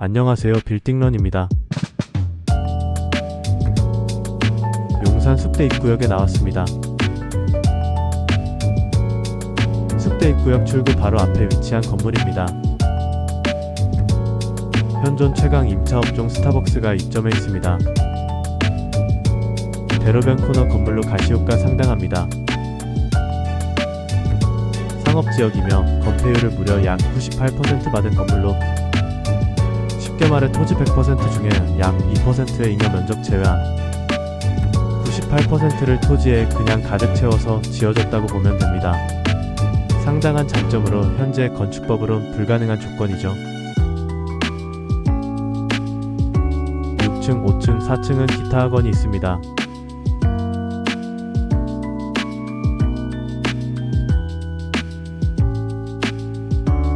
안녕하세요 빌딩런입니다. 용산 숲대 입구역에 나왔습니다. 숲대 입구역 출구 바로 앞에 위치한 건물입니다. 현존 최강 임차 업종 스타벅스가 입점해 있습니다. 대로변 코너 건물로 가시효과 상당합니다. 상업지역이며 건폐율을 무려 약 98% 받은 건물로 쉽게 말해 토지 100% 중에 약 2%의 잉여 면적 제외한 98%를 토지에 그냥 가득 채워서 지어졌다고 보면 됩니다. 상당한 장점으로 현재 건축법으론 불가능한 조건이죠. 6층, 5층, 4층은 기타 학원이 있습니다.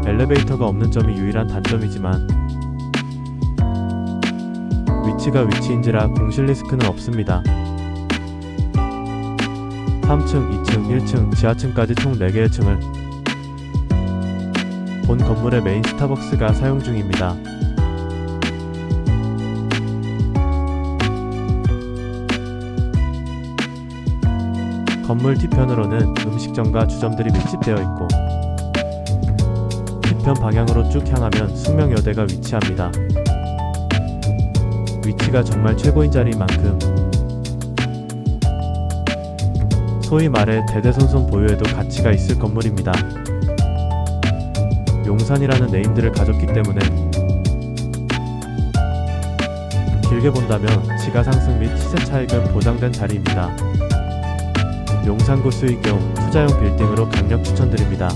엘리베이터가 없는 점이 유일한 단점이지만 위치가 위치인지라 공실 리스크는 없습니다. 3층, 2층, 1층, 지하층까지 총 4개의 층을 본 건물의 메인 스타벅스가 사용 중입니다. 건물 뒤편으로는 음식점과 주점들이 밀집되어 있고 뒤편 방향으로 쭉 향하면 숙명여대가 위치합니다. 위치가 정말 최고인 자리인 만큼 소위 말해 대대손손 보유해도 가치가 있을 건물입니다. 용산이라는 네임들을 가졌기 때문에 길게 본다면 지가 상승 및 시세 차익은 보장된 자리입니다. 용산구 수익용 투자용 빌딩으로 강력 추천드립니다.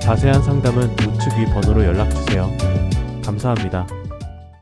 자세한 상담은 우측 위 번호로 연락주세요. 감사합니다.